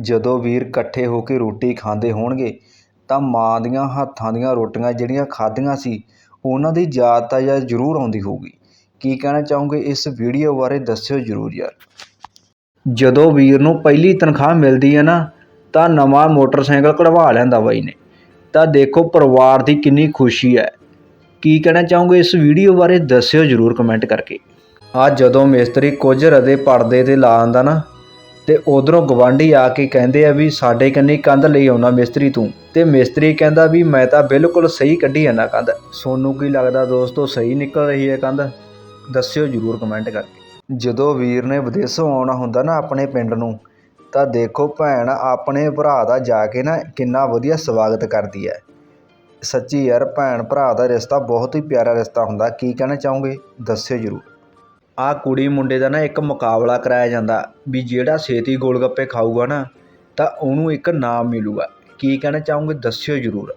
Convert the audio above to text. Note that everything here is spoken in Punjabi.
ਜਦੋਂ ਵੀਰ ਇਕੱਠੇ ਹੋ ਕੇ ਰੋਟੀ ਖਾਂਦੇ ਹੋਣਗੇ, ਤਾਂ ਮਾਂ ਦੀਆਂ ਹੱਥਾਂ ਦੀਆਂ ਰੋਟੀਆਂ ਜਿਹੜੀਆਂ ਖਾਧੀਆਂ ਸੀ, ਉਹਨਾਂ ਦੀ ਯਾਦ ਤਾਂ ਯਾਰ ਜ਼ਰੂਰ ਆਉਂਦੀ ਹੋਊਗੀ। ਕੀ ਕਹਿਣਾ ਚਾਹੋਗੇ ਇਸ ਵੀਡੀਓ ਬਾਰੇ ਦੱਸਿਓ ਜ਼ਰੂਰ ਯਾਰ। ਜਦੋਂ ਵੀਰ ਨੂੰ ਪਹਿਲੀ ਤਨਖਾਹ ਮਿਲਦੀ ਹੈ ਨਾ, ਤਾਂ ਨਵਾਂ ਮੋਟਰਸਾਈਕਲ ਕਢਵਾ ਲੈਂਦਾ ਬਾਈ ਨੇ। ਤਾਂ ਦੇਖੋ ਪਰਿਵਾਰ ਦੀ ਕਿੰਨੀ ਖੁਸ਼ੀ ਹੈ। ਕੀ ਕਹਿਣਾ ਚਾਹੋਗੇ ਇਸ ਵੀਡੀਓ ਬਾਰੇ ਦੱਸਿਓ ਜ਼ਰੂਰ ਕਮੈਂਟ ਕਰਕੇ। ਆ ਜਦੋਂ ਮਿਸਤਰੀ ਕੁਝ ਰਦੇ ਪਰਦੇ ਤੇ ਲਾ ਆਂਦਾ ਨਾ ਤੇ ਉਧਰੋਂ ਗਵਾਂਢੀ ਆ ਕੇ ਕਹਿੰਦੇ ਆ ਵੀ ਸਾਡੇ ਕੰਨੀ ਕੰਧ ਲਈ ਆਉਣਾ ਮਿਸਤਰੀ ਤੂੰ। ਤੇ ਮਿਸਤਰੀ ਕਹਿੰਦਾ ਵੀ ਮੈਂ ਤਾਂ ਬਿਲਕੁਲ ਸਹੀ ਕੱਢੀ ਜਾਂਦਾ ਕੰਧ। ਸੋਨੂੰ ਕੀ ਲੱਗਦਾ ਦੋਸਤੋ ਸਹੀ ਨਿਕਲ ਰਹੀ ਹੈ ਕੰਧ? ਦੱਸਿਓ ਜਰੂਰ ਕਮੈਂਟ ਕਰਕੇ। ਜਦੋਂ ਵੀਰ ਨੇ ਵਿਦੇਸ਼ੋਂ ਆਉਣਾ ਹੁੰਦਾ ਨਾ ਆਪਣੇ ਪਿੰਡ ਨੂੰ, ਤਾਂ ਦੇਖੋ ਭੈਣ ਆਪਣੇ ਭਰਾ ਦਾ ਜਾ ਕੇ ਨਾ ਕਿੰਨਾ ਵਧੀਆ ਸਵਾਗਤ ਕਰਦੀ ਹੈ। ਸੱਚੀ ਯਾਰ, ਭੈਣ ਭਰਾ ਦਾ ਰਿਸ਼ਤਾ ਬਹੁਤ ਹੀ ਪਿਆਰਾ ਰਿਸ਼ਤਾ ਹੁੰਦਾ, ਕੀ ਕਹਿਣਾ ਚਾਹੋਗੇ? ਦੱਸਿਓ ਜਰੂਰ। ਆਹ ਕੁੜੀ ਮੁੰਡੇ ਦਾ ਨਾ ਇੱਕ ਮੁਕਾਬਲਾ ਕਰਾਇਆ ਜਾਂਦਾ ਵੀ ਜਿਹੜਾ ਛੇਤੀ ਗੋਲ ਗੱਪੇ ਖਾਊਗਾ ਨਾ ਤਾਂ ਉਹਨੂੰ ਇੱਕ ਨਾਮ ਮਿਲੂਗਾ। ਕੀ ਕਹਿਣਾ ਚਾਹੋਗੇ? ਦੱਸਿਓ ਜਰੂਰ।